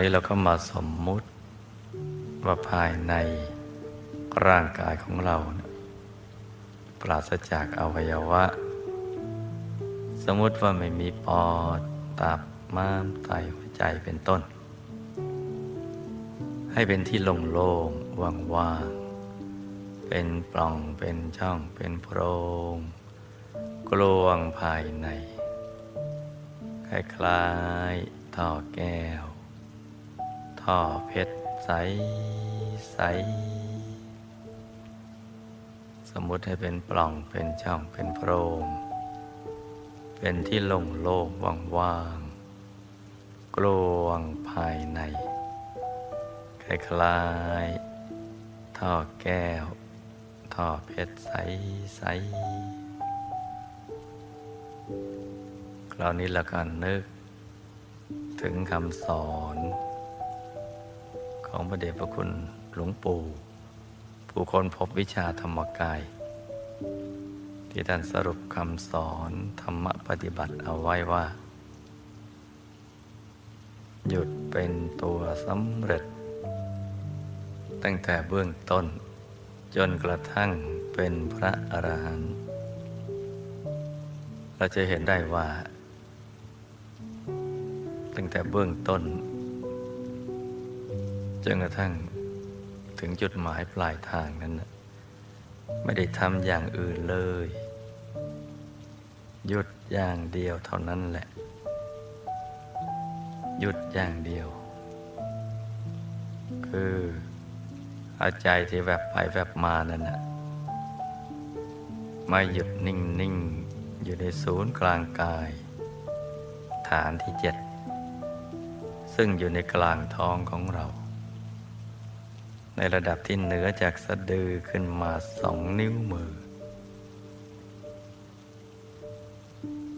นี้เราก็มาสมมุติว่าภายในร่างกายของเราเนี่ยปราศจากอวัยวะ สมมติว่าไม่มีปอดตับม้ามไตหัวใจเป็นต้น ให้เป็นที่โล่งๆว่างๆเป็นปล่องเป็นช่องเป็นโพรงกลวงภายในคล้ายๆท่อแก้ว ท่อเพชรใสใส สมมุติให้เป็นปล่องเป็นช่องเป็นโพรง เป็นที่โล่งโล่งว่างว่างๆกลวงภายในคล้ายๆท่อแก้ว ท่อเพชรใสใสคราวนี้เราก็นึกถึงคำสอน ของพระเดชพระคุณหลวงปู่ ผู้คนพบวิชาธรรมกาย ที่ท่านสรุปคำสอนธรรมปฏิบัติเอาไว้ว่า หยุดเป็นตัวสำเร็จ ตั้งแต่เบื้องต้น จนกระทั่งเป็นพระอรหันต์เราจะเห็นได้ว่า ตั้งแต่เบื้องต้น นกระทั่งถึงจุดหมายปลายทางนั้นน่ะไม่ได้ทำอย่างอื่นเลย หยุดอย่างเดียวเท่านั้นแหละ หยุดอย่างเดียว คือเอาใจที่แวบไปแวบมานั่นน่ะมาหยุดนิ่งนิ่งๆอยู่ในศูนย์กลางกาย ฐานที่เจ็ดซึ่งอยู่ในกลางท้องของเรา ในระดับที่เหนือจากสะดือขึ้นมาสองนิ้วมือ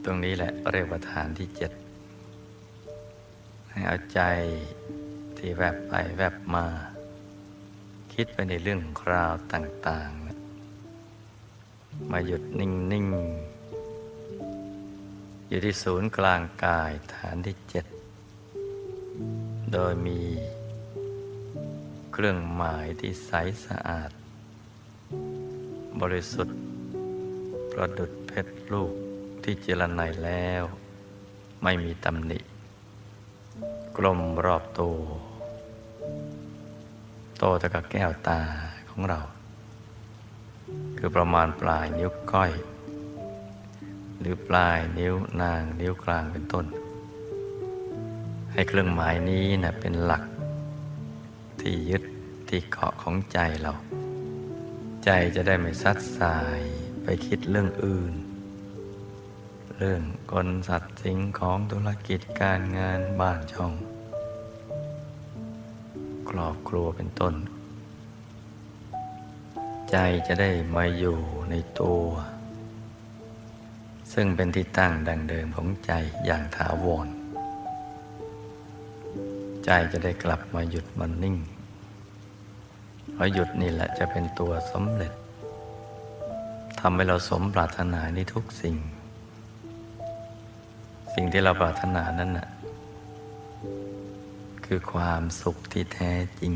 ตรงนี้แหละเรียกว่าฐานที่เจ็ดให้เอาใจที่แวบไปแวบมา คิดไปในเรื่องคราวต่าง ๆ มาหยุดนิ่ง ๆ อยู่ที่ศูนย์กลางกายฐานที่เจ็ดโดยมี รื่องหมายที่ใสสะอาด บริสุทธิ์ ประดุดเพชรลูกที่เจรไนแล้ว ไม่มีตำหนิ กลมรอบตัวโตเท่ากับแก้วตาของเรา คือประมาณปลายนิ้วก้อย หรือปลายนิ้วนางนิ้วกลางเป็นต้น ให้เครื่องหมายนี้นะเป็นหลักที่ยึด ที่เกาะของใจเรา ใจจะได้ไม่ซัดสายไปคิดเรื่องอื่น เรื่องกลสัตว์สิ่งของธุรกิจการงานบ้านช่องครอบครัวเป็นต้น ใจจะได้มาอยู่ในตัว ซึ่งเป็นที่ตั้งดังเดิมของใจอย่างถาวร ใจจะได้กลับมาหยุดมันนิ่ง ราะหยุดนี่แหละจะเป็นตัวสำเร็จทำให้เราสมปรารถนาในทุกสิ่ง สิ่งที่เราปรารถนานั้นน่ะคือความสุขที่แท้จริง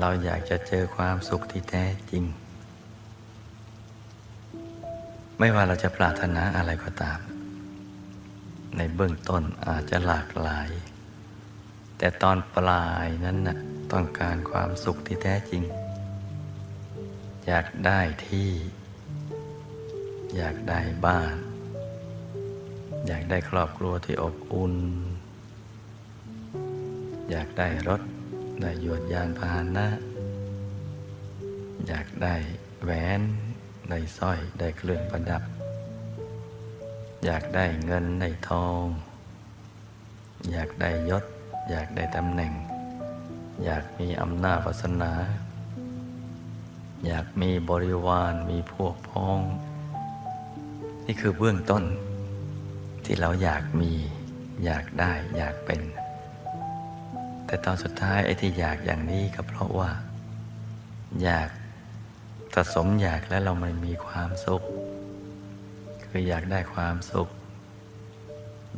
เราอยากจะเจอความสุขที่แท้จริง ไม่ว่าเราจะปรารถนาอะไรก็ตาม ในเบื้องต้นอาจจะหลากหลาย แต่ตอนปลายนั้นน่ะต้องการความสุขที่แท้จริง อยากได้ที่ อยากได้บ้าน อยากได้ครอบครัวที่อบอุ่น อยากได้รถ ได้ยวดยานพาหนะ อยากได้แหวนได้สร้อยได้เครื่องประดับ อยากได้เงินได้ทอง อยากได้ยศ อยากได้ตำแหน่ง อยากมีอำนาจวาสนา อยากมีบริวารมีพวกพ้อง นี่คือเบื้องต้น ที่เราอยากมี อยากได้อยากเป็น แต่ตอนสุดท้ายไอ้ที่อยากอย่างนี้ก็เพราะว่า อยากสะสมอยากแล้วเราไม่มีความสุข คืออยากได้ความสุข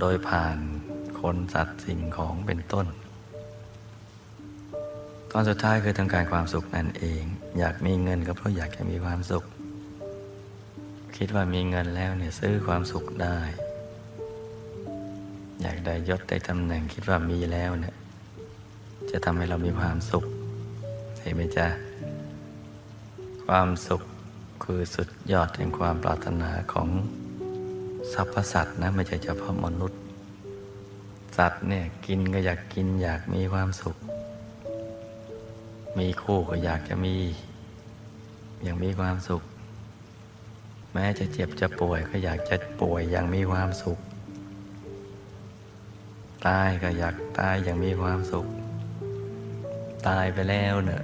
โดยผ่าน คคนสัตว์สิ่งของเป็นต้น ตอนสุดท้ายคือต้องการความสุขนั่นเอง อยากมีเงินก็เพราะอยากจะมีความสุข คิดว่ามีเงินแล้วเนี่ยซื้อความสุขได้ อยากได้ยศได้ตำแหน่งคิดว่ามีแล้วเนี่ยจะทำให้เรามีความสุขเห็นไหมจ๊ะความสุขคือสุดยอดแห่งความปรารถนาของสรรพสัตว์นะไม่ใช่เฉพาะมนุษย์ สัตว์เนี่ยกินก็อยากกินอยากมีความสุข มีคู่ก็อยากจะมี อย่างมีความสุข แม้จะเจ็บจะป่วยก็อยากจะป่วยอย่างมีความสุข ตายก็อยากตายอย่างมีความสุข ตายไปแล้วเนี่ย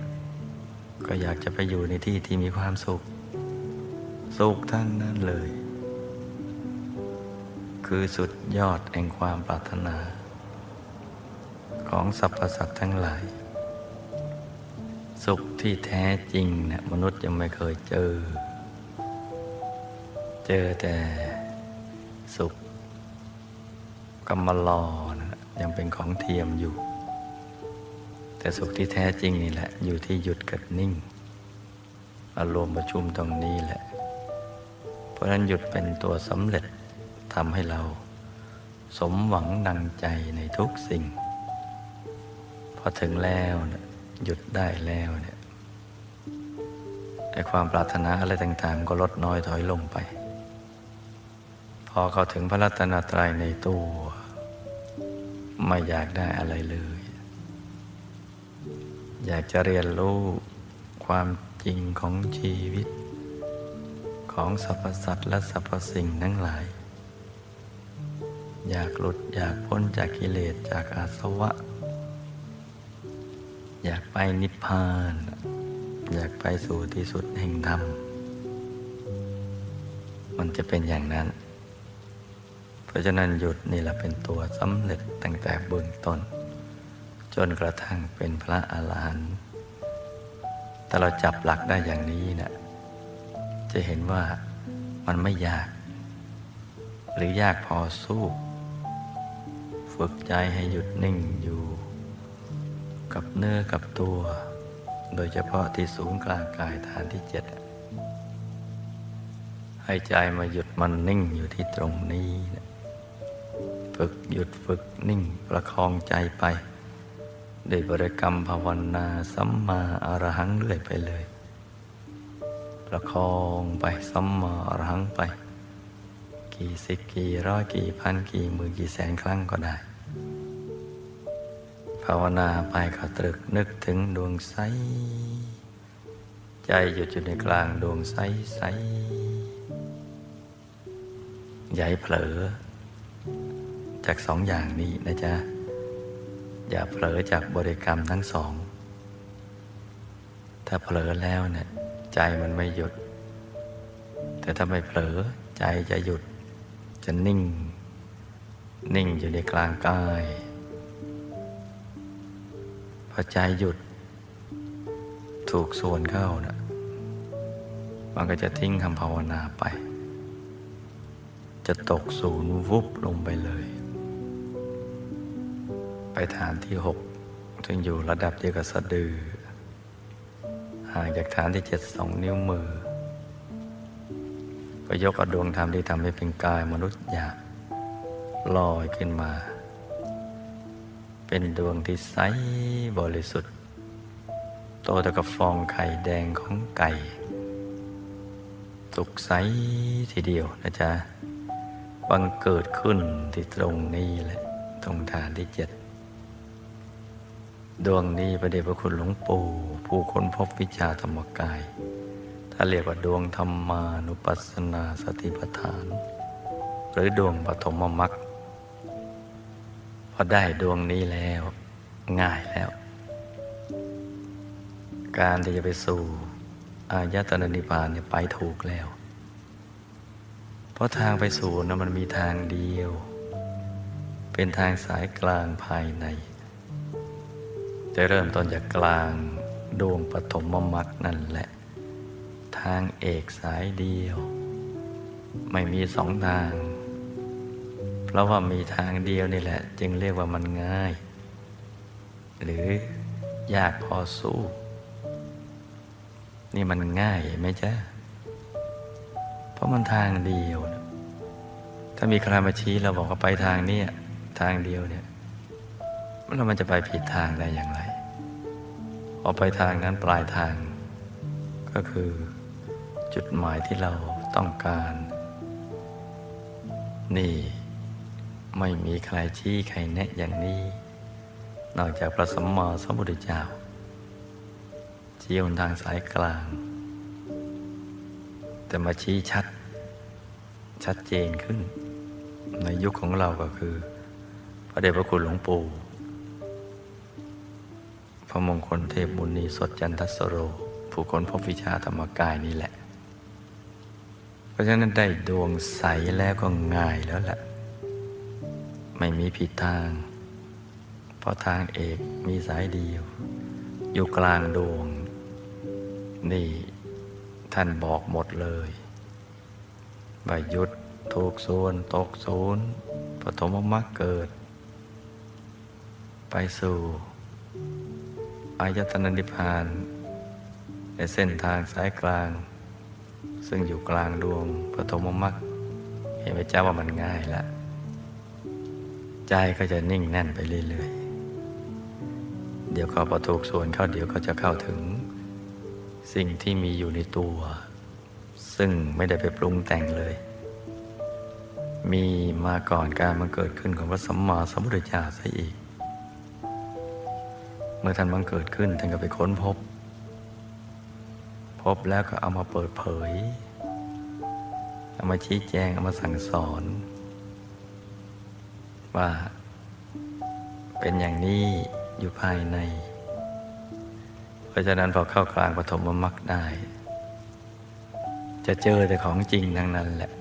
ก็อยากจะไปอยู่ในที่ที่มีความสุข สุขทั้งนั้นเลย คือสุดยอดแห่งความปรารถนา ของสรรพสัตว์ทั้งหลาย สุขที่แท้จริงเนะี่ยมนุษย์ยังไม่เคยเจอ เจอแต่สุขกำมลอนะยังเป็นของเทียมอยู่ แต่สุขที่แท้จริงนี่แหละ อยู่ที่หยุดกับนิ่ง อารมณ์ประชุมตรงนี้แหละ เพราะฉะนั้นหยุดเป็นตัวสำเร็จทำให้เราสมหวังดังใจในทุกสิ่ง พอถึงแล้วเนี่ยหยุดได้แล้วเนี่ยไอความปรารถนาอะไรต่าง ๆ ก็ลดน้อยถอยลงไป พอเขาถึงพระรัตนตรัยในตัวไม่อยากได้อะไรเลย อยากจะเรียนรู้ความจริงของชีวิต ของสรรพสัตว์และสรรพสิ่งทั้งหลาย อยากหลุดอยากพ้นจากกิเลสจากอาสวะ อยากไปนิพพาน อยากไปสู่ที่สุดแห่งธรรม มันจะเป็นอย่างนั้น เพราะฉะนั้นหยุดนี่แหละเป็นตัวสำเร็จตั้งแต่เบื้องต้น จนกระทั่งเป็นพระอาหารหันต์ถ้าเราจับหลักได้อย่างนี้เนะี่ยจะเห็นว่ามันไม่ยาก หรือยากพอสู้ ฝึกใจให้หยุดนิ่งอยู่ กับเนื้อกับตัว โดยเฉพาะที่ศูนย์กลางกายฐานที่เจ็ดให้ใจมาหยุดมันนิ่งอยู่ที่ตรงนี้นะฝึกหยุดฝึกนิ่งประคองใจไปด้วยบริกรรมภาวนาสัมมาอรหังเรื่อยไปเลย ประคองไปสัมมาอรหังไป กี่สิบกี่ร้อยกี่พันกี่หมื่นกี่แสนครั้งก็ได้ ภาวนาไปก็ตรึกนึกถึงดวงใส ใจหยุดอยู่ในกลางดวงใสใสอย่าให้เผลอ จากสองอย่างนี้นะจ๊ะ อย่าเผลอจากบริกรรมทั้งสอง ถ้าเผลอแล้วเนี่ยใจมันไม่หยุด แต่ถ้าไม่เผลอใจจะหยุด จะนิ่ง นิ่งอยู่ในกลางกาย อใจหยุด ถูกส่วนเข้านะมันก็จะทิ้งคำภาวนาไป จะตกศูนย์วุบลงไปเลย ไปฐานที่หกซึ่งอยู่ระดับเดียวกับสะดือ ห่างจากฐานที่เจ็ดสองนิ้วมือ ก็ยกอดวงธรรมที่ทำให้เป็นกายมนุษย์หยาบลอยขึ้นมา เป็นดวงที่ใสบริสุทธิ์ โตเท่ากับฟองไข่แดงของไก่ สุกใสทีเดียวนะจ๊ะบังเกิดขึ้นที่ตรงนี้แหละ ตรงฐานที่เจ็ดดวงนี้ประเดชพระคุณหลวงปู่ผู้ค้นพบวิชาธรรมกาย ถ้าเรียกว่าดวงธรรมานุปัสสนาสติปัฏฐาน หรือดวงปฐมมรรค อได้ดวงนี้แล้ว ง่ายแล้ว การที่จะไปสู่อายตนะนิพพานเนี่ยไปถูกแล้ว เพราะทางไปสู่นะมันมีทางเดียว เป็นทางสายกลางภายใน จะเริ่มต้นจากกลางดวงปฐมมรรคนั่นแหละ ทางเอกสายเดียว ไม่มีสองทาง เพราะว่ามีทางเดียวนี่แหละ จึงเรียกว่ามันง่าย หรือยากพอสู้ นี่มันง่ายไหมจ๊ะ เพราะมันทางเดียว ถ้ามีใครมาชี้เราบอกว่าไปทางนี้ทางเดียวเนี่ยแล้วมันจะไปผิดทางได้อย่างไรพอไปทางนั้นปลายทาง ก็คือจุดหมายที่เราต้องการ นี่ ไม่มีใครชี้ใครแนะอย่างนี้ นอกจากพระสัมมาสัมพุทธเจ้าชี้หนทางสายกลาง แต่มาชี้ชัด ชัดเจนขึ้น ในยุคของเราก็คือ พระเดชพระคุณหลวงปู่พระมงคลเทพมุญนีสดจันทสโร ผู้คนพบวิชาธรรมกายนี่แหละ เพราะฉะนั้นได้ดวงใสแล้วก็ง่ายแล้วแหละ ไม่มีผิดทาง เพราะทางเอกมีสายเดียว อยู่กลางดวง นี่ท่านบอกหมดเลยว่าหยุดถูกส่วนตกศูนย์ปฐมมรรคเกิด ไปสู่อายตนะนิพพาน ในเส้นทางสายกลาง ซึ่งอยู่กลางดวงปฐมมรรคเห็นไหมเจ้าว่ามันง่ายละ ใจก็จะนิ่งแน่นไปเรื่อยๆ เดี๋ยวก็พอถูกส่วนเข้าเดี๋ยวก็จะเข้าถึง สิ่งที่มีอยู่ในตัว ซึ่งไม่ได้ไปปรุงแต่งเลย มีมาก่อนการมันเกิดขึ้นของพระสัมมาสัมพุทธเจ้าซะอีก เมื่อท่านบังเกิดขึ้นท่านก็ไปค้นพบ พบแล้วก็เอามาเปิดเผย เอามาชี้แจง เอามาสั่งสอน ว่า เป็นอย่างนี้อยู่ภายใน เพราะฉะนั้นพอเข้ากลางปฐมมรรคได้ จะเจอแต่ของจริงทั้งนั้นแหละ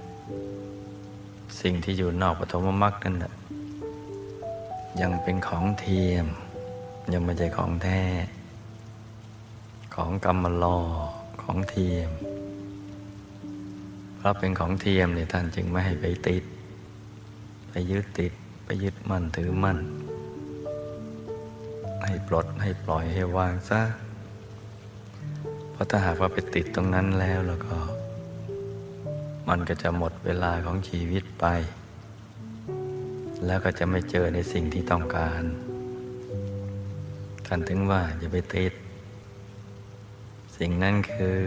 สิ่งที่อยู่นอกปฐมมรรคนั่นน่ะยังเป็นของเทียม ยังไม่ใช่ของแท้ ของกรรมลอของเทียม เพราะเป็นของเทียมเนี่ยท่านจึงไม่ให้ไปติด ไปยึดติด ไปยึดมั่นถือมั่น ให้ปลดให้ปล่อยให้วางซะ เพราะถ้าหากว่าไปติดตรงนั้นแล้วแล้วก็ มันก็จะหมดเวลาของชีวิตไป แล้วก็จะไม่เจอในสิ่งที่ต้องการท่านถึงว่าอย่าไปติด สิ่งนั้นคือ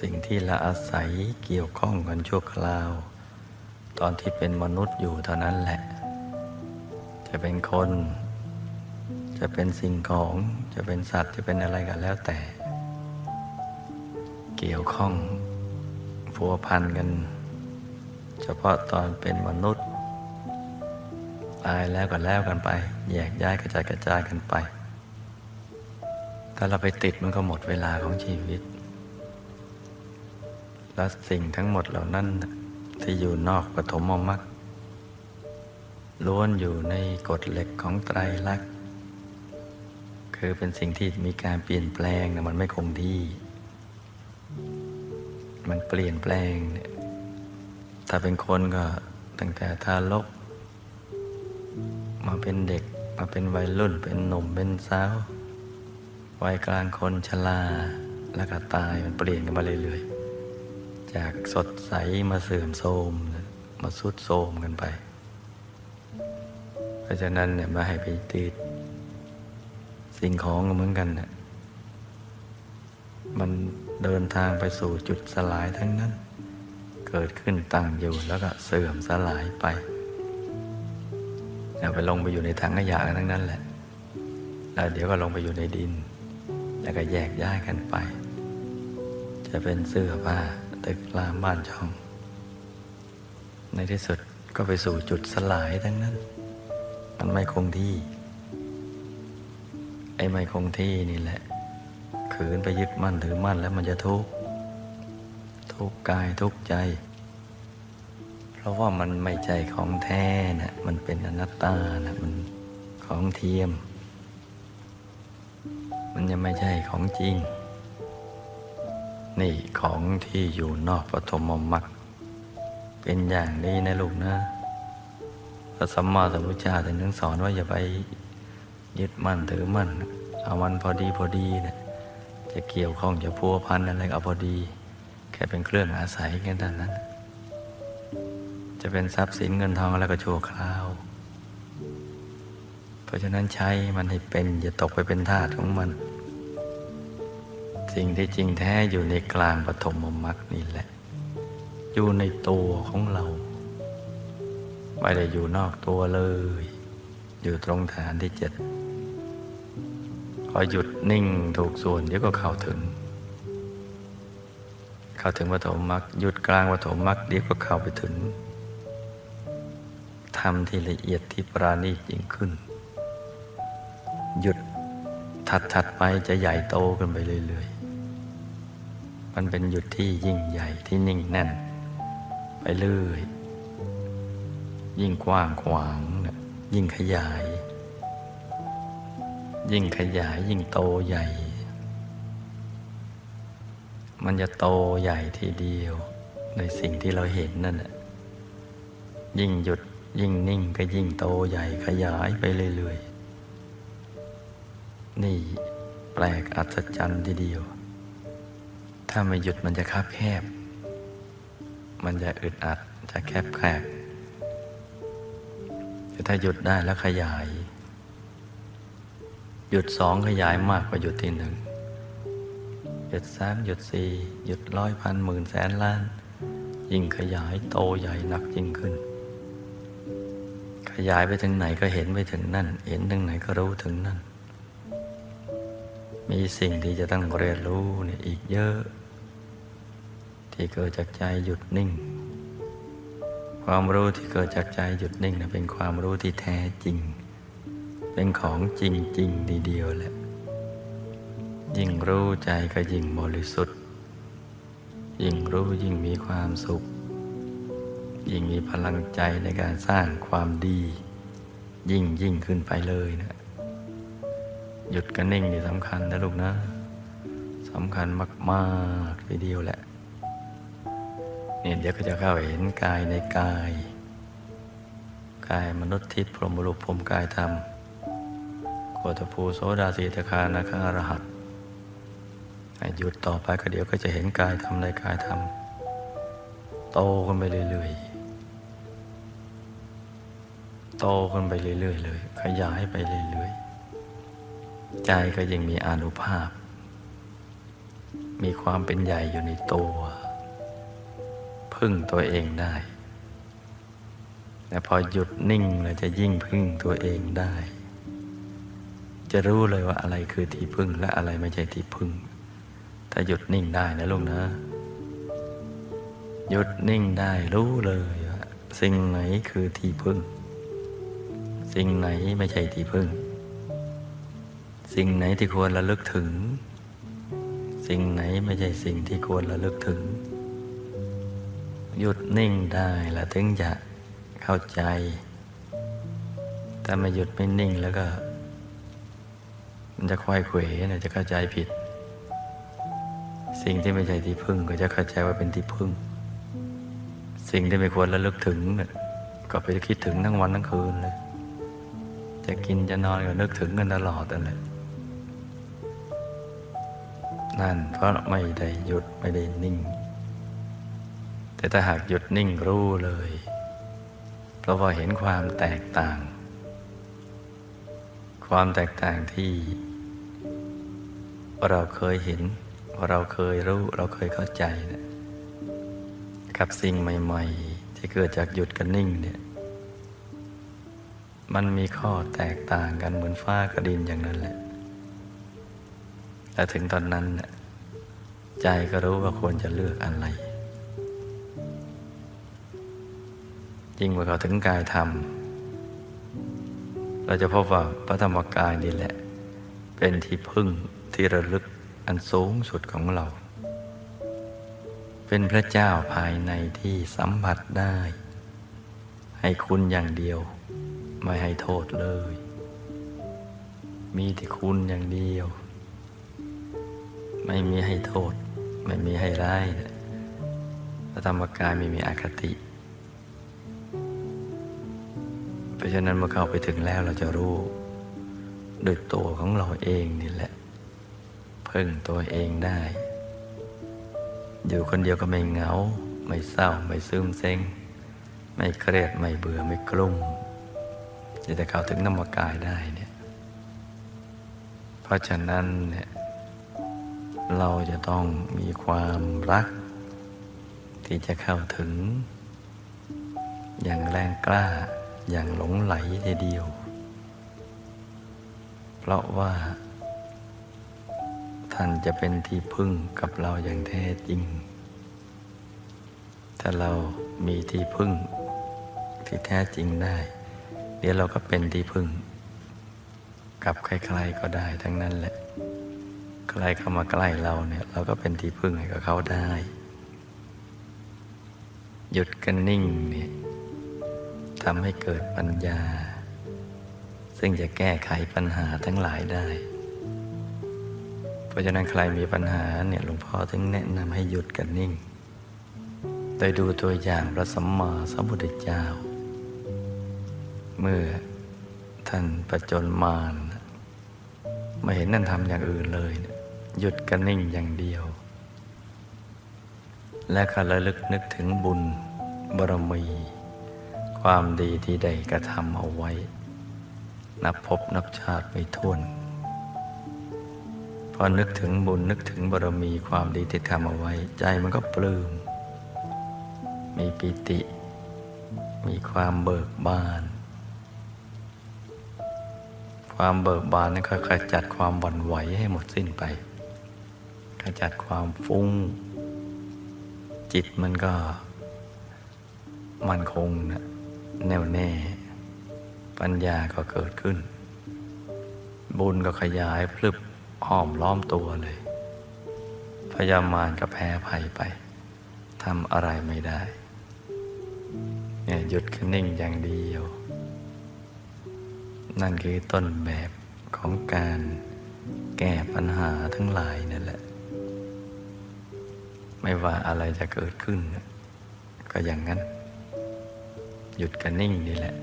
สิ่งที่ละอาศัยเกี่ยวข้องกันชั่วคราว ตอนที่เป็นมนุษย์อยู่เท่านั้นแหละ จะเป็นคน จะเป็นสิ่งของ จะเป็นสัตว์จะเป็นอะไรกันแล้วแต่ เกี่ยวข้องพัวพันกัน เฉพาะตอนเป็นมนุษย์ ตายแล้วก็แล้วกันไป แยกย้ายกระจายกระจายกันไป ถ้าเราไปติดมันก็หมดเวลาของชีวิต และสิ่งทั้งหมดเหล่านั้นนะ ที่อยู่นอกปฐมมรรคล้วนอยู่ในกฎเหล็กของไตรลักษณ์คือเป็นสิ่งที่มีการเปลี่ยนแปลงนะมันไม่คงที่ มันเปลี่ยนแปลงเนี่ยถ้าเป็นคนก็ตั้งแต่ทารก มาเป็นเด็กมาเป็นวัยรุ่น เป็นหนุ่มเป็นสาววัยกลางคนชราแล้วก็ตายมันเปลี่ยนกันมาเรื่อยๆ จากสดใสมาเสื่อมโทรมมาสุดโทรมกันไป เพราะฉะนั้นเนี่ยมาให้ไปติด สิ่งของก็เหมือนกันเนี่ยมันเดินทางไปสู่จุดสลายทั้งนั้น เกิดขึ้นตั้งอยู่แล้วก็เสื่อมสลายไปแล้วไปลงไปอยู่ในถังขยะทั้งนั้นแหละ แล้วเดี๋ยวก็ลงไปอยู่ในดิน แล้วก็แยกย้ายกันไป จะเป็นเสื้อผ้า ตึกรามบ้านช่อง ในที่สุดก็ไปสู่จุดสลายทั้งนั้น มันไม่คงที่ ไอ้ไม่คงที่นี่แหละ ขืนไปยึดมั่นถือมั่นแล้วมันจะทุกข์ทุกกายทุกใจ เพราะว่ามันไม่ใจของแท้นะมันเป็นอนัตตานะมันของเทียม มันยังไม่ใช่ของจริง นี่ของที่อยู่นอกปฐมมรรคเป็นอย่างนี้นะลูกนะพระสัมมาสัมพุทธเจ้าท่านนึงสอนว่าอย่าไปยึดมั่นถือมั่นเอามันพอดีพอดีเนะจะเกี่ยวข้องจะพัวพันอะไรเอาพอดี แค่เป็นเครื่องอาศัยแค่นั้นนั้นจะเป็นทรัพย์สินเงินทองแล้วก็ชั่วคราว เพราะฉะนั้นใช้มันให้เป็นอย่าตกไปเป็นทาสของมัน สิ่งที่จริงแท้อยู่ในกลางปฐมมรรคนี่แหละ อยู่ในตัวของเรา ไม่ได้อยู่นอกตัวเลย อยู่ตรงฐานที่เจ็ดพอหยุดนิ่งถูกส่วนเดี๋ยวก็เข้าถึง เข้าถึงปฐมมรรคหยุดกลางปฐมมรรคเดี๋ยวก็เข้าไปถึงทำที่ละเอียดที่ปราณีตยิ่งขึ้น หยุดถัดๆไปจะใหญ่โตขึ้นไปเรื่อยๆ มันเป็นหยุดที่ยิ่งใหญ่ที่นิ่งแน่น ไปเรื่อยยิ่งกว้างขวางยิ่งขยาย ยิ่งขยายยิ่งโตใหญ่ มันจะโตใหญ่ทีเดียวในสิ่งที่เราเห็นนั่นแหละยิ่งหยุดยิ่งนิ่งก็ยิ่งโตใหญ่ขยายไปเรื่อยๆ นี่แปลกอัศจรรย์ทีเดียว ถ้าไม่หยุดมันจะคับแคบ มันจะอึดอัดจะแคบแคบแต่ถ้าหยุดได้แล้วขยาย หยุดสองขยายมากกว่าหยุดที่หนึ่งหยุดสามหยุดสี่หยุดร้อยพันหมื่นแสนล้าน ยิ่งขยายโตใหญ่หนักยิ่งขึ้น ขยายไปถึงไหนก็เห็นไปถึงนั่น เห็นถึงไหนก็รู้ถึงนั่น มีสิ่งที่จะต้องเรียนรู้เนี่ยอีกเยอะ ที่เกิดจากใจหยุดนิ่ง ความรู้ที่เกิดจากใจหยุดนิ่งนะเป็นความรู้ที่แท้จริง เป็นของจริงจริงดีเดียวแหละยิ่งรู้ใจก็ยิ่งบริสุทธิ์ ยิ่งรู้ยิ่งมีความสุข ยิ่งมีพลังใจในการสร้างความดี ยิ่งยิ่งขึ้นไปเลยนะ หยุดกันนิ่งนี่สำคัญนะลูกนะสำคัญมากๆทีเดียวแหละเนี่ยเดี๋ยวก็จะเข้าเห็นกายในกาย กายมนุษย์ทิพย์พรหมรูปพรมกายธรรมโคตภูโสดาสีตคานาคารหัสหยุดต่อไปก็เดี๋ยวก็จะเห็นกายธรรมในกายธรรมโตขึ้นไปเรื่อยๆโตขึ้นไปเรื่อยๆเลย ขยายไปเรื่อยๆ ใจก็ยังมีอนุภาพ มีความเป็นใหญ่อยู่ในตัว พึ่งตัวเองได้แต่พอหยุดนิ่งเราจะยิ่งพึ่งตัวเองได้ จะรู้เลยว่าอะไรคือที่พึ่งและอะไรไม่ใช่ที่พึ่ง ถ้าหยุดนิ่งได้นะลูกนะ หยุดนิ่งได้รู้เลยว่าสิ่งไหนคือที่พึ่ง สิ่งไหนไม่ใช่ที่พึ่ง สิ่งไหนที่ควรระลึกถึง สิ่งไหนไม่ใช่สิ่งที่ควรระลึกถึง หยุดนิ่งได้แล้วถึงจะเข้าใจถ้าไม่หยุดไม่นิ่งแล้วก็ มันจะควายเขวนะจะเข้าใจผิด สิ่งที่ไม่ใช่ที่พึ่งก็จะเข้าใจว่าเป็นที่พึ่ง สิ่งที่ไม่ควรระลึกถึงเนี่ยก็ไปคิดถึงทั้งวันทั้งคืนเลยจะกินจะนอนก็นึกถึงกันตลอดนั่นแหละ นั่นเพราะไม่ได้หยุดไม่ได้นิ่ง แต่ถ้าหากหยุดนิ่งรู้เลย เพราะว่าเห็นความแตกต่าง ความแตกต่างที่ เราเคยเห็น เราเคยรู้ เราเคยเข้าใจนะกับสิ่งใหม่ ๆ ที่เกิดจากหยุดกับนิ่งเนี่ยมันมีข้อแตกต่างกันเหมือนฟ้ากับดินอย่างนั้นแหละ และถึงตอนนั้น ใจก็รู้ว่าควรจะเลือกอะไร ยิ่งกว่าเขาถึงกายธรรม เราจะพบว่าพระธรรมกายนี่แหละ เป็นที่พึ่งที่ระลึกอันสูงสุดของเรา เป็นพระเจ้าภายในที่สัมผัสได้ ให้คุณอย่างเดียว ไม่ให้โทษเลย มีที่คุณอย่างเดียว ไม่มีให้โทษ ไม่มีให้ร้ายพระธรรมกายไม่มีอคติ เพราะฉะนั้นเมื่อเข้าไปถึงแล้วเราจะรู้โดยตัวของเราเองนี่แหละพึ่งตัวเองได้ อยู่คนเดียวก็ไม่เหงา ไม่เศร้า ไม่ซึมเซ็ง ไม่เครียด ไม่เบื่อ ไม่กลุ้มจะจะเข้าถึงนามกายได้เนี่ย เพราะฉะนั้นเนี่ย เราจะต้องมีความรัก ที่จะเข้าถึง อย่างแรงกล้าอย่างหลงไหลทีเดียว เพราะว่า ท่านจะเป็นที่พึ่งกับเราอย่างแท้จริง ถ้าเรามีที่พึ่ง ที่แท้จริงได้ เดี๋ยวเราก็เป็นที่พึ่ง กับใครๆก็ได้ทั้งนั้นแหละ ใครเข้ามาใกล้เราเนี่ย เราก็เป็นที่พึ่งให้กับเขาได้ หยุดกันนิ่งเนี่ยทำให้เกิดปัญญา ซึ่งจะแก้ไขปัญหาทั้งหลายได้ เพราะฉะนั้นใครมีปัญหาเนี่ยหลวงพ่อถึงแนะนำให้หยุดกันนิ่ง โดยดูตัวอย่างพระสัมมาสัมพุทธเจ้า เมื่อท่านประจนมารม่เห็นนั่นทำอย่างอื่นเลย หยุดกันนิ่งอย่างเดียว และก็ระลึกนึกถึงบุญบารมี ความดีที่ได้กระทำเอาไว้ นับพบนับชาติไม่ท้วน พอนึกถึงบุญนึกถึงบารมีความดีที่ทำเอาไว้ ใจมันก็ปลื้ม มีปิติ มีความเบิกบานความเบิกบานนั้นก็ขจัดความหวั่นไหวให้หมดสิ้นไป จัดความฟุ้ง จิตมันก็ มันคงนะแน่วแน่ ปัญญาก็เกิดขึ้น บุญก็ขยายพลึบห้อมล้อมตัวเลย พยามารก็แพ้ภัยไปทำอะไรไม่ได้เนี่ยหยุดคนิ่งอย่างเดียว นั่นคือต้นแบบของการแก้ปัญหาทั้งหลายนั่นแหละ ไม่ว่าอะไรจะเกิดขึ้น ก็อย่างนั้น หยุดกันนิ่งนี่แหละ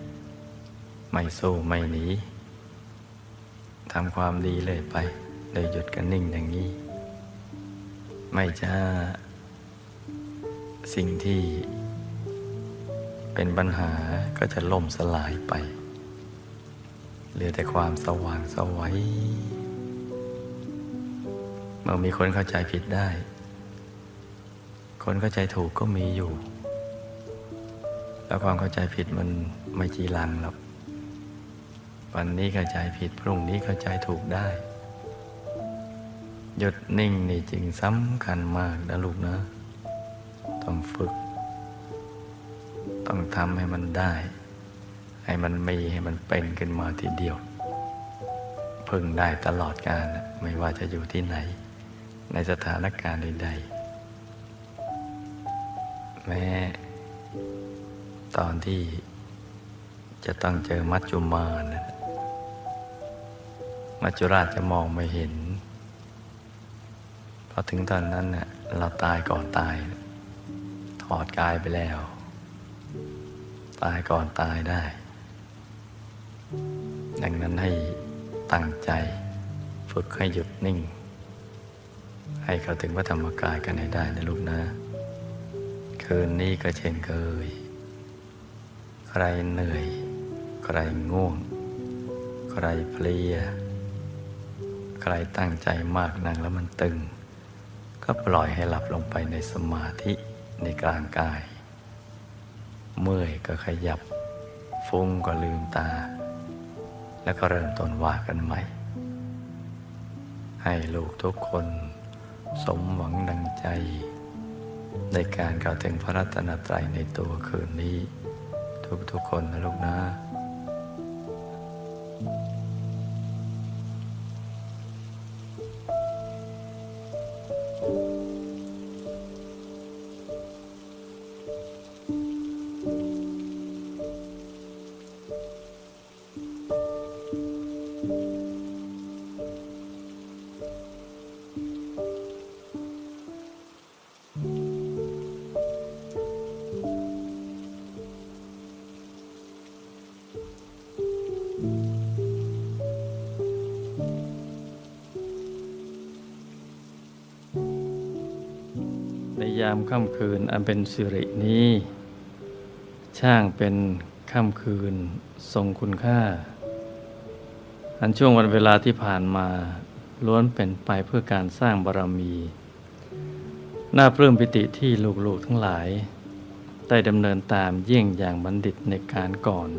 ไม่สู้ไม่หนีทำความดีเลยไป โดยหยุดกันนิ่งอย่างนี้ ไม่จะสิ่งที่เป็นปัญหาก็จะล่มสลายไป เหลือแต่ความสว่างสวัยเมื่อมีคนเข้าใจผิดได้ คนเข้าใจถูกก็มีอยู่ แล้วความเข้าใจผิดมันไม่จีรังหรอกวันนี้เข้าใจผิดพรุ่งนี้เข้าใจถูกได้ หยุดนิ่งนี่จริงสำคัญมากนะลูกนะ ต้องฝึก ต้องทำให้มันได้ ให้มันมีให้มันเป็นขึ้นมาทีเดียว พึงได้ตลอดกาลไม่ว่าจะอยู่ที่ไหน ในสถานการณ์ใดๆ แม้ ตอนที่จะต้องเจอมัจจุมานะมัจจุราชจะมองไม่เห็นพอถึงตอนนั้นเนะ่ะเราตายก่อนตาย ถอดกายไปแล้ว ตายก่อนตายได้ ดังนั้นให้ตั้งใจ ฝึกให้หยุดนิ่ง ให้เข้าถึงพระธรรมกายกันให้ได้นะลูกนะ คืนนี้ก็เช่นเคย ใครเหนื่อย ใครง่วง ใครเพลีย ใครตั้งใจมากนั่งแล้วมันตึง ก็ปล่อยให้หลับลงไปในสมาธิในกลางกาย เมื่อยก็ขยับ ฟุ้งก็ลืมตา แล้วก็เริ่มต้นว่ากันใหม่ ให้ลูกทุกคน สมหวังดังใจ ในการเข้าถึงพระรัตนตรัยในตัวคืนนี้ ทุกๆคนนะลูกนะามค่ำคืนอันเป็นสิรินี้ ช่างเป็นค่ำคืนทรงคุณค่า อันช่วงวันเวลาที่ผ่านมาล้วนเป็นไปเพื่อการสร้างบารมี น่าปลื้มปิติที่ลูกๆทั้งหลาย ได้ดำเนินตามเยี่ยงอย่างบัณฑิตในการก่อน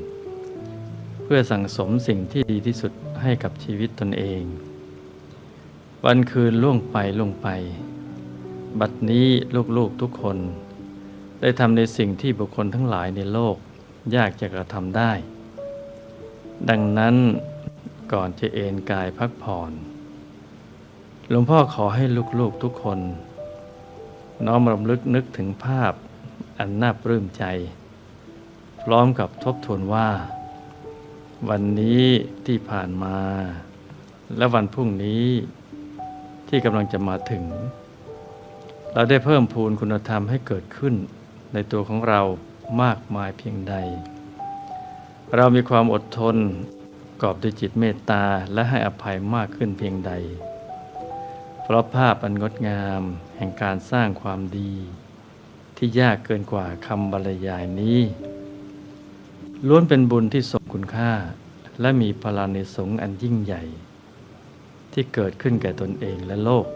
เพื่อสั่งสมสิ่งที่ดีที่สุดให้กับชีวิตตนเอง วันคืนล่วงไปล่วงไป บัดนี้ลูกๆทุกคน ได้ทำในสิ่งที่บุคคลทั้งหลายในโลก ยากจะกระทำได้ ดังนั้นก่อนจะเอนกายพักผ่อนหลวงพ่อขอให้ลูกๆทุกคน น้อมรำลึกนึกถึงภาพอันน่าปลื้มใจ พร้อมกับทบทวนว่า วันนี้ที่ผ่านมา และวันพรุ่งนี้ที่กำลังจะมาถึง เราได้เพิ่มพูนคุณธรรมให้เกิดขึ้น ในตัวของเรามากมายเพียงใด เรามีความอดทนกอบด้วยจิตเมตตาและให้อภัยมากขึ้นเพียงใด เพราะภาพอันงดงามแห่งการสร้างความดี ที่ยากเกินกว่าคำบรรยายนี้ล้วนเป็นบุญที่ทรงคุณค่า และมีพลานิสงอันยิ่งใหญ่ ที่เกิดขึ้นแก่ตนเองและโลก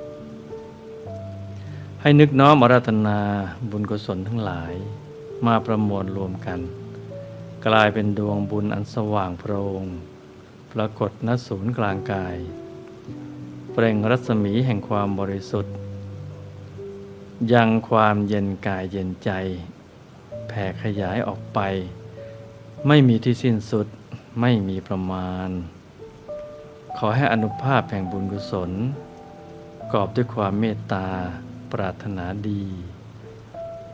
ให้นึกน้อมอาราธนาบุญกุศลทั้งหลาย มาประมวลรวมกัน กลายเป็นดวงบุญอันสว่างโพรง ปรากฏณศูนย์กลางกาย เปล่งรัศมีแห่งความบริสุทธิ์ ยังความเย็นกายเย็นใจ แผ่ขยายออกไป ไม่มีที่สิ้นสุดไม่มีประมาณ ขอให้อนุภาพแห่งบุญกุศล กอบด้วยความเมตตา ปรารถนาดี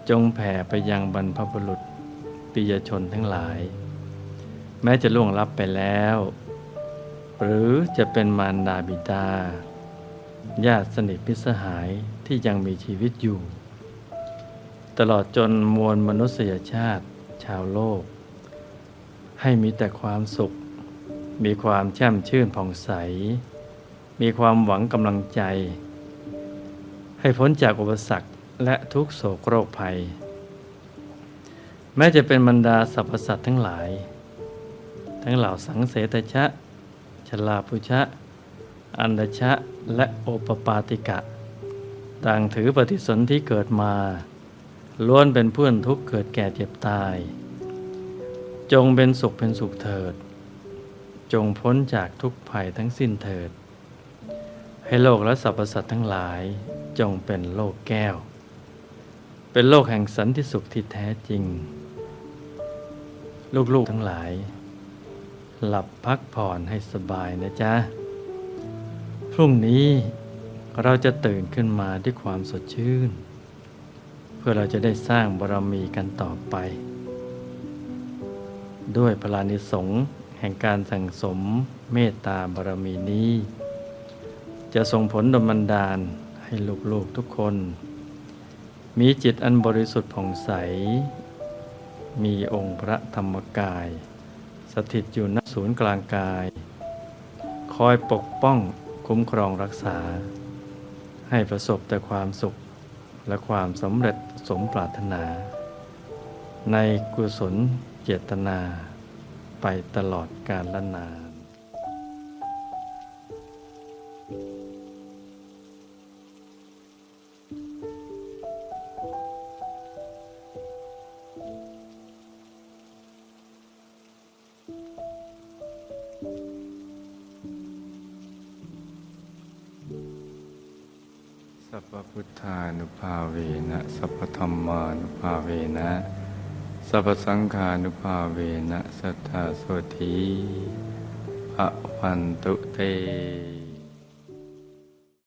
จงแผ่ไปยังบรรพบุรุษปิยชนทั้งหลาย แม้จะล่วงลับไปแล้ว หรือจะเป็นมารดาบิดา ญาติสนิทพิสหายที่ยังมีชีวิตอยู่ ตลอดจนมวลมนุษยชาติชาวโลก ให้มีแต่ความสุข มีความแช่มชื่นผ่องใส มีความหวังกำลังใจ ให้พ้นจากอุปสรรคและทุกโศกโรคภัย แม้จะเป็นบรรดาสรรพสัตว์ทั้งหลาย ทั้งเหล่าสังเสตชะ ชลาพุชะ อันดชะ และโอปปาติกะ ต่างถือปฏิสนธิเกิดมา ล้วนเป็นเพื่อนทุกเกิดแก่เจ็บตาย จงเป็นสุขเป็นสุขเถิด จงพ้นจากทุกภัยทั้งสิ้นเถิด ให้โลกและสรรพสัตว์ทั้งหลาย จงเป็นโลกแก้ว เป็นโลกแห่งสันติสุขที่แท้จริง ลูกๆทั้งหลาย หลับพักผ่อนให้สบายนะจ๊ะ พรุ่งนี้เราจะตื่นขึ้นมาด้วยความสดชื่น เพื่อเราจะได้สร้างบารมีกันต่อไป ด้วยพลานิสงส์แห่งการสั่งสมเมตตาบารมีนี้ จะส่งผลดลบันดาล ให้ลูกๆทุกคน มีจิตอันบริสุทธิ์ผ่องใส มีองค์พระธรรมกาย สถิตอยู่ณศูนย์กลางกาย คอยปกป้องคุ้มครองรักษา ให้ประสบแต่ความสุขและความสำเร็จสมปรารถนา ในกุศลเจตนาไปตลอดกาลละนาน สัพสังขานุภาเวนะสัทธาโสธีพระวันตุเต